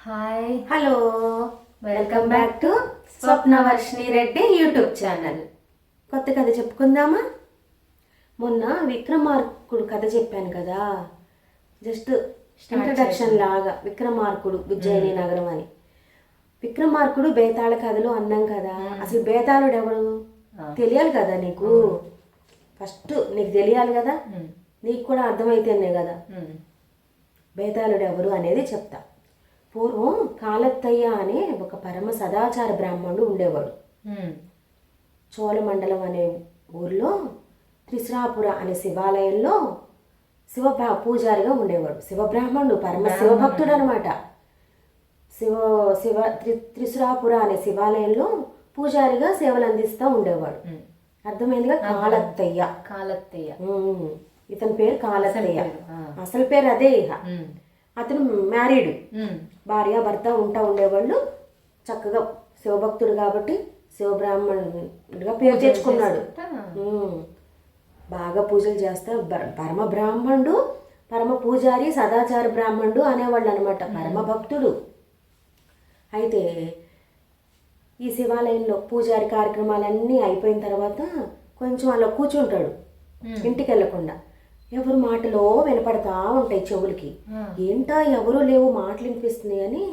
Hi hello welcome back to Swapnavarshini Reddy YouTube channel కొత్త కథ చెప్పుకుందామా? మొన్న విక్రమార్కుడు కథ చెప్పాను కదా. జస్ట్ ఇంట్రడక్షన్ లాగా. విక్రమార్కుడు ఉజ్జయిని నగరం అని. విక్రమార్కుడు బేతాళ కథలు అన్నాం కదా. అసలు బేతాళుడు ఎవడు తెలియాలి కదా నీకు. ఫస్ట్ నీకు తెలియాలి కదా. నీకు కూడా అర్థమైతేనే కదా. బేతాళుడు ఎవరు అనేది చెప్తా. పూర్వం కాలత్తయ్య అనే ఒక పరమ సదాచార బ్రాహ్మణుడు ఉండేవాడు. చోళమండలం అనే ఊర్లో త్రిశ్రాపుర అనే శివాలయంలో శివ పూజారిగా ఉండేవాడు. శివబ్రాహ్మణుడు పరమ శివభక్తుడు అనమాట శివ శివ త్రి త్రిశ్రాపుర అనే శివాలయంలో పూజారిగా సేవలు అందిస్తూ ఉండేవాడు అర్థమైందిగా? కాలత్తయ్య. కాలత్తయ్య. ఇతని పేరు కాలత్తయ్య. అసలు పేరు అదే ఇహ. అతను మ్యారీడ్. భార్య భర్త ఉంటా ఉండేవాళ్ళు చక్కగా శివభక్తుడు కాబట్టి శివబ్రాహ్మణుడిగా పేరు తెచ్చుకున్నాడు. బాగా పూజలు చేస్తా. పరమ బ్రాహ్మణుడు పరమ పూజారి సదాచార బ్రాహ్మణుడు అనేవాళ్ళు అనమాట పరమ భక్తుడు. అయితే ఈ శివాలయంలో పూజారి కార్యక్రమాలన్నీ అయిపోయిన తర్వాత కొంచెం అలా కూర్చుంటాడు. ఇంటికి వెళ్ళకుండా ఎవరు మాటలో వినపడతా ఉంటాయి చెవులకి. ఏంటా ఎవరు లేవు మాటలు వినిపిస్తున్నాయి అని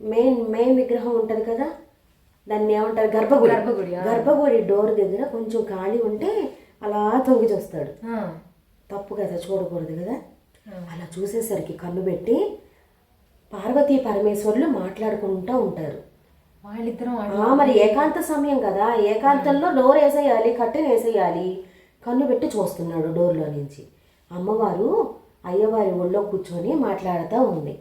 మెయిన్ మెయిన్ విగ్రహం ఉంటుంది కదా దాన్ని ఏమంటారు గర్భగుడి. గర్భగుడి. గర్భగుడి డోర్ దగ్గర కొంచెం ఖాళీ ఉంటే అలా తొంగి చూస్తాడు. తప్పు కదా చూడకూడదు కదా. అలా చూసేసరికి కన్ను పెట్టి పార్వతీ పరమేశ్వరులు మాట్లాడుకుంటూ ఉంటారు. వాళ్ళిద్దరం మరి ఏకాంత సమయం కదా. ఏకాంతంలో డోర్ వేసేయాలి కట్టెను వేసేయాలి కన్ను పెట్టి చూస్తున్నాడు డోర్లో నుంచి. అమ్మవారు అయ్యవారి ఒళ్ళో కూర్చొని మాట్లాడుతూ ఉంది.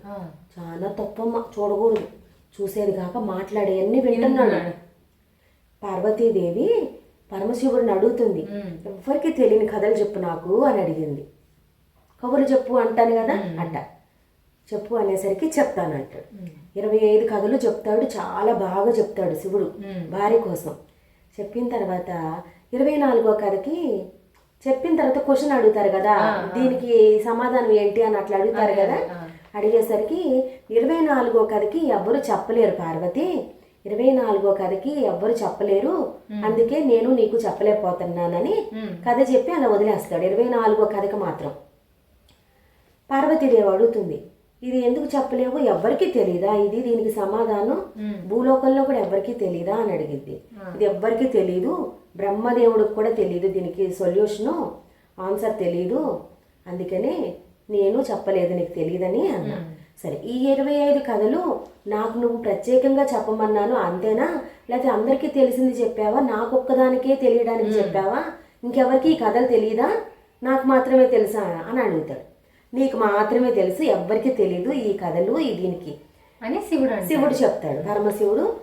చాలా తప్పమ్మ చూడకూడదు. చూసేది కాక మాట్లాడేవన్నీ వింటున్నాడు. పార్వతీదేవి పరమశివుడిని అడుగుతుంది. ఎవ్వరికి తెలియని కథలు చెప్పు నాకు అని అడిగింది. కబుర్లు చెప్పు అంటాను కదా? అంట చెప్పు అనేసరికి చెప్తాను అంటాడు ఇరవై ఐదు కథలు చెప్తాడు చాలా బాగా చెప్తాడు శివుడు భార్య కోసం. చెప్పిన తర్వాత ఇరవై నాలుగో కథకి చెప్పిన తర్వాత క్వశ్చన్ అడుగుతారు కదా దీనికి సమాధానం ఏంటి అని అట్లా అడుగుతారు కదా. అడిగేసరికి ఇరవై నాలుగో కథకి ఎవ్వరు చెప్పలేరు పార్వతి. ఇరవై నాలుగో కథకి ఎవ్వరు చెప్పలేరు. అందుకే నేను నీకు చెప్పలేకపోతున్నానని కథ చెప్పి అలా వదిలేస్తాడు ఇరవై నాలుగో కథకి మాత్రం. పార్వతీదేవి అడుగుతుంది ఇది ఎందుకు చెప్పలేవు? ఎవ్వరికీ తెలీదా? ఇది దీనికి సమాధానం? భూలోకంలో కూడా ఎవ్వరికీ తెలీదా? అని అడిగింది. ఇది ఎవ్వరికీ తెలీదు. బ్రహ్మదేవుడికి కూడా తెలీదు దీనికి సొల్యూషను ఆన్సర్ తెలీదు. అందుకని నేను చెప్పలేదు నీకు తెలియదని అన్నా. సరే ఈ ఇరవై ఐదు కథలు నాకు నువ్వు ప్రత్యేకంగా చెప్పమన్నాను అంతేనా? లేకపోతే అందరికీ తెలిసింది చెప్పావా? నాకు ఒక్కదానికే తెలియడానికి చెప్పావా? ఇంకెవరికి ఈ కథలు తెలియదా నాకు మాత్రమే తెలుసా? అని అడుగుతాడు. నీకు మాత్రమే తెలుసు ఎవ్వరికి తెలీదు ఈ కథలు ఈ దీనికి. అని శివుడు శివుడు చెప్తాడు. పరమశివుడు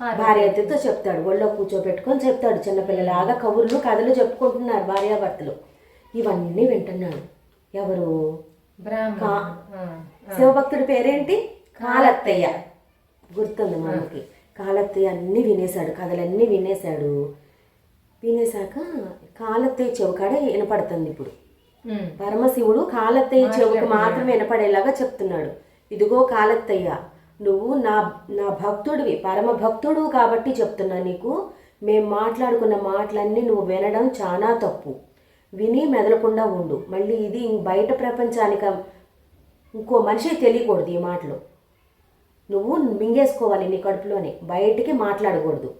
భార్యతో చెప్తాడు. ఒళ్ళో కూర్చోబెట్టుకొని చెప్తాడు. చిన్నపిల్లలాగా కబుర్లు కథలు చెప్పుకుంటున్నారు భార్యాభర్తలు. ఇవన్నీ వింటున్నాడు ఎవరు. శివభక్తుడి పేరేంటి? కాలత్తయ్య. గుర్తుంది మనకి. కాలత్తయ్య అన్నీ వినేశాడు. కథలన్నీ వినేశాడు. వినేశాక కాలత్తయ్య చెవుకాడ వినపడుతుంది ఇప్పుడు. పరమశివుడు కాలత్తయ్య చెవుకు మాత్రమే వినపడేలాగా చెప్తున్నాడు. ఇదిగో కాలత్తయ్య. నువ్వు నా నా భక్తుడివి పరమ భక్తుడు కాబట్టి చెప్తున్నా నీకు. మేము మాట్లాడుకున్న మాటలన్నీ నువ్వు వినడం చాలా తప్పు. విని మెదలకుండా ఉండు. మళ్ళీ ఇది బయట ప్రపంచానికి ఇంకో మనిషి తెలియకూడదు ఈ మాటలు. నువ్వు మింగేసుకోవాలి నీ కడుపులోనే. బయటికి మాట్లాడకూడదు.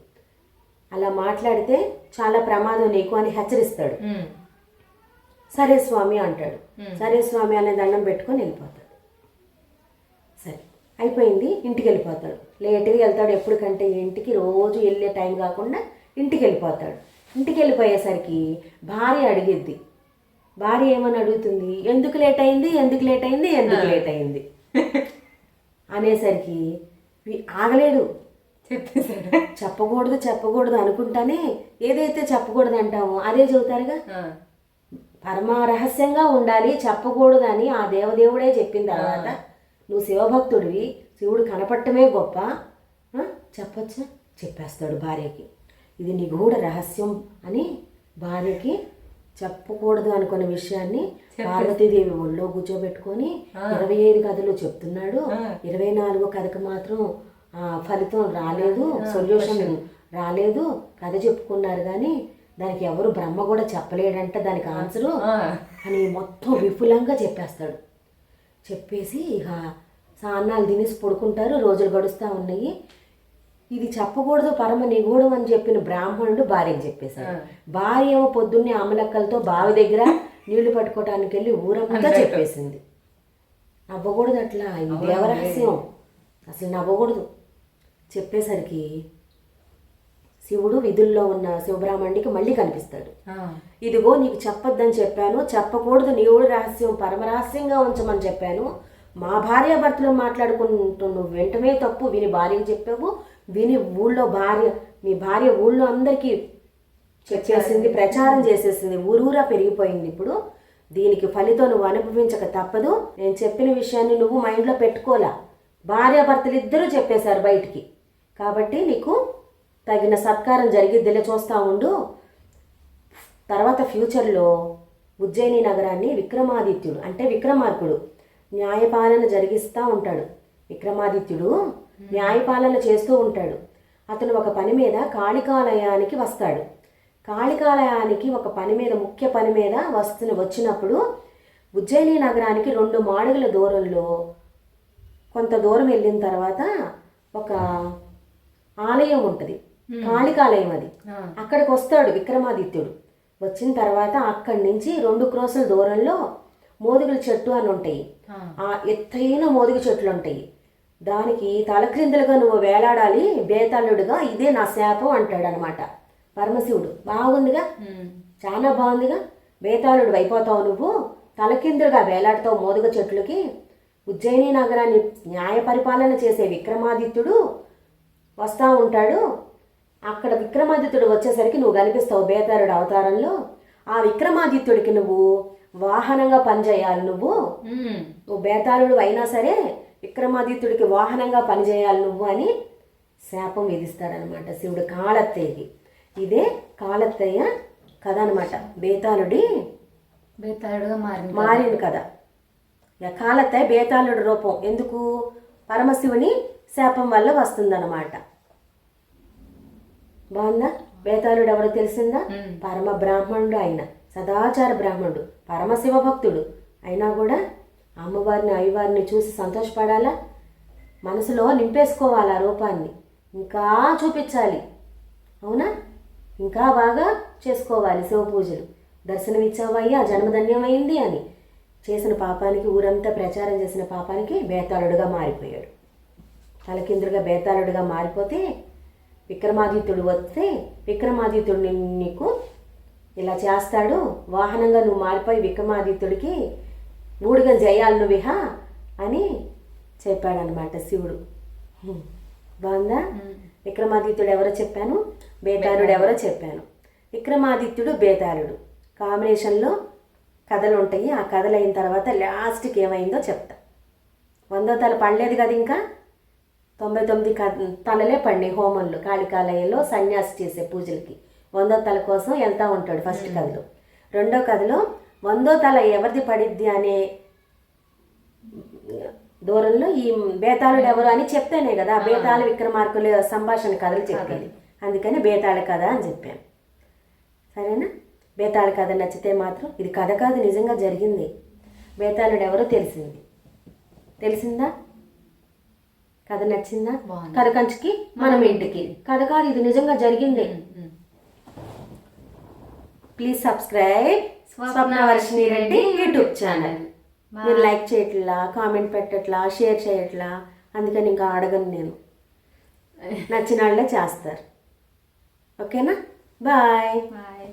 అలా మాట్లాడితే చాలా ప్రమాదం నీకు అని హెచ్చరిస్తాడు. సరే స్వామి అంటాడు. సరే స్వామి అనే దండం పెట్టుకొని వెళ్ళిపోతాడు. అయిపోయింది ఇంటికి వెళ్ళిపోతాడు. లేట్గా వెళ్తాడు ఎప్పటికంటే ఇంటికి రోజు వెళ్ళే టైం కాకుండా ఇంటికి వెళ్ళిపోతాడు. ఇంటికి వెళ్ళిపోయేసరికి భార్య అడిగిద్ది భార్య ఏమని అడుగుతుంది? ఎందుకు లేట్ అయింది? ఎందుకు లేట్ అయింది? ఎందుకు లేట్ అయింది? అనేసరికి ఆగలేడు చెప్పేశాడు. చెప్పకూడదు చెప్పకూడదు అనుకుంటానే ఏదైతే చెప్పకూడదు అంటామో అదే చెబుతారుగా. ఆ. పరమ రహస్యంగా ఉండాలి చెప్పకూడదని ఆ దేవదేవుడే చెప్పిన తర్వాత నువ్వు శివభక్తుడివి శివుడు కనపడటమే గొప్ప. చెప్పొచ్చా? చెప్పేస్తాడు భార్యకి. ఇది నిగూఢ రహస్యం అని భార్యకి చెప్పకూడదు అనుకున్న విషయాన్ని పార్వతీదేవి ఒళ్ళో కూర్చోబెట్టుకొని ఇరవై ఐదు కథలు చెప్తున్నాడు. ఇరవై నాలుగో కథకు మాత్రం ఫలితం రాలేదు సొల్యూషన్ రాలేదు. కథ చెప్పుకున్నారు కానీ దానికి ఎవరు బ్రహ్మ కూడా చెప్పలేడంట దానికి ఆన్సరు అని మొత్తం విపులంగా చెప్పేస్తాడు. చెప్పేసి ఇక సాన్నాలు తినేసి పడుకుంటారు రోజులు గడుస్తూ ఉన్నాయి. ఇది చెప్పకూడదు పరమ నిగూఢం అని చెప్పిన బ్రాహ్మణుడు భార్యకి చెప్పేశాడు. భార్య ఏమో పొద్దున్నే అమలక్కలతో బావి దగ్గర నీళ్ళు పట్టుకోవటానికి వెళ్ళి ఊరంతా చెప్పేసింది. నవ్వకూడదు అట్లా ఇది దేవరహస్యం. అసలు నవ్వకూడదు. చెప్పేసరికి శివుడు విధుల్లో ఉన్న శివబ్రాహ్మణుడికి మళ్ళీ కనిపిస్తాడు. ఇదిగో నీకు చెప్పొద్దని చెప్పాను చెప్పకూడదు నీవుడు రహస్యం పరమరహస్యంగా ఉంచమని చెప్పాను. మా భార్యాభర్తలు మాట్లాడుకుంటూ నువ్వు వెంటనే తప్పు విని భార్యకి చెప్పావు విని ఊళ్ళో భార్య మీ భార్య ఊళ్ళో అందరికీ చెప్పేసింది ప్రచారం చేసేసింది ఊరూరా పెరిగిపోయింది ఇప్పుడు. దీనికి ఫలితం నువ్వు అనుభవించక తప్పదు. నేను చెప్పిన విషయాన్ని నువ్వు మైండ్లో పెట్టుకోలా. భార్యాభర్తలు ఇద్దరూ చెప్పేశారు బయటికి. కాబట్టి నీకు తగిన సత్కారం జరిగిద్దిలే చూస్తూ ఉండు. తర్వాత ఫ్యూచర్లో ఉజ్జయిని నగరాన్ని విక్రమాదిత్యుడు అంటే విక్రమార్కుడు న్యాయపాలన జరిగిస్తూ ఉంటాడు. విక్రమాదిత్యుడు న్యాయపాలన చేస్తూ ఉంటాడు. అతను ఒక పని మీద కాళికాలయానికి వస్తాడు. కాళికాలయానికి ఒక పని మీద ముఖ్య పని మీద వస్తున్న వచ్చినప్పుడు ఉజ్జయిని నగరానికి రెండు మాడుగుల దూరంలో కొంత దూరం వెళ్ళిన తర్వాత ఒక ఆలయం ఉంటుంది. కాళికాలయం అది. అక్కడికి వస్తాడు విక్రమాదిత్యుడు. వచ్చిన తర్వాత అక్కడి నుంచి రెండు క్రోసుల దూరంలో మోదుగుల చెట్టు అని ఉంటాయి. ఆ, ఎత్తైన మోదుగు చెట్లు ఉంటాయి. దానికి తలక్రిందులుగా నువ్వు వేలాడాలి బేతాళుడుగా ఇదే నా శాపం అంటాడు అనమాట పరమశివుడు. బాగుందిగా? చాలా బాగుందిగా? బేతాళుడు అయిపోతావు నువ్వు. తలకిందులుగా వేలాడతావు మోదుగ చెట్లకి. ఉజ్జయిని నగరాన్ని న్యాయ పరిపాలన చేసే విక్రమాదిత్యుడు వస్తూ ఉంటాడు. అక్కడ విక్రమాదిత్యుడు వచ్చేసరికి నువ్వు కనిపిస్తావు బేతాళుడు అవతారంలో. ఆ విక్రమాదిత్యుడికి నువ్వు వాహనంగా పనిచేయాలి నువ్వు. నువ్వు బేతాళుడు అయినా సరే విక్రమాదిత్యుడికి వాహనంగా పనిచేయాలి నువ్వు అని శాపం విధిస్తాడనమాట శివుడు కాళత్తయ్యకి ఇదే కాళత్తయ్య కథ అనమాట బేతాళుడి బేతాళుడుగా మారింది మారిన కథ. కాళత్తయ్య బేతాళుడి రూపం. ఎందుకు? పరమశివుని శాపం వల్ల వస్తుందన్నమాట. బాగుందా బేతాళుడు ఎవరో తెలిసిందా. పరమ బ్రాహ్మణుడు ఆయన. సదాచార బ్రాహ్మణుడు. పరమశివ భక్తుడు. అయినా కూడా అమ్మవారిని అయ్యవారిని చూసి సంతోషపడాలా? మనసులో నింపేసుకోవాలి ఆ రూపాన్ని. ఇంకా చూపించాలి. అవునా? ఇంకా బాగా చేసుకోవాలి శివ పూజలు. దర్శనం ఇచ్చావయ్యా జన్మధన్యమైంది అని. చేసిన పాపానికి ఊరంతా ప్రచారం చేసిన పాపానికి బేతాళుడుగా మారిపోయాడు. తలకిందులుగా బేతాళుడుగా మారిపోతే విక్రమాదిత్యుడు వస్తే విక్రమాదిత్యుడు నిన్ను నీకు ఇలా చేస్తాడు. వాహనంగా నువ్వు మారిపోయి విక్రమాదిత్యుడికి ఊడిగా జయాలు నువ్విహ అని చెప్పాడనమాట శివుడు. బాగుందా? విక్రమాదిత్యుడు ఎవరో చెప్పాను? బేతాళుడు ఎవరో చెప్పాను. విక్రమాదిత్యుడు బేతాళుడు. కాంబినేషన్లో కథలు ఉంటాయి. ఆ కథలు అయిన తర్వాత లాస్ట్కి ఏమైందో చెప్తా. వందో తల పడలేదు కదా ఇంకా? తొంభై తొమ్మిది తలలే పడినాయి హోమంలో కాళికాలయంలో సన్యాసి చేసే పూజలకి. వందో తల కోసం వెళ్తా ఉంటాడు ఫస్ట్ కథలో. రెండో కథలో వందో తల ఎవరిది పడిద్ది అనే దూరంలో ఈ బేతాళుడు ఎవరు అని చెప్తేనే కదా. బేతాళ విక్రమార్కుల సంభాషణ కథలు. చెప్పేది. అందుకని బేతాళ కథ అని చెప్పాను. సరేనా? బేతాళ కథ నచ్చితే మాత్రం ఇది కథ కాదు నిజంగా జరిగింది. బేతాళుడు ఎవరో తెలిసింది. తెలిసిందా? కథ నచ్చిందా. కథ కంచికి మనం ఇంటికి. కథ కాదు ఇది నిజంగా జరిగింది. Please subscribe Swapnavarshini Reddy YouTube channel మీరు లైక్ చేయట్లా కామెంట్ పెట్టట్లా షేర్ చేయట్లా అందుకని ఇంకా అడగను నేను. నచ్చిన వాళ్ళే చేస్తారు. ఓకేనా? Bye bye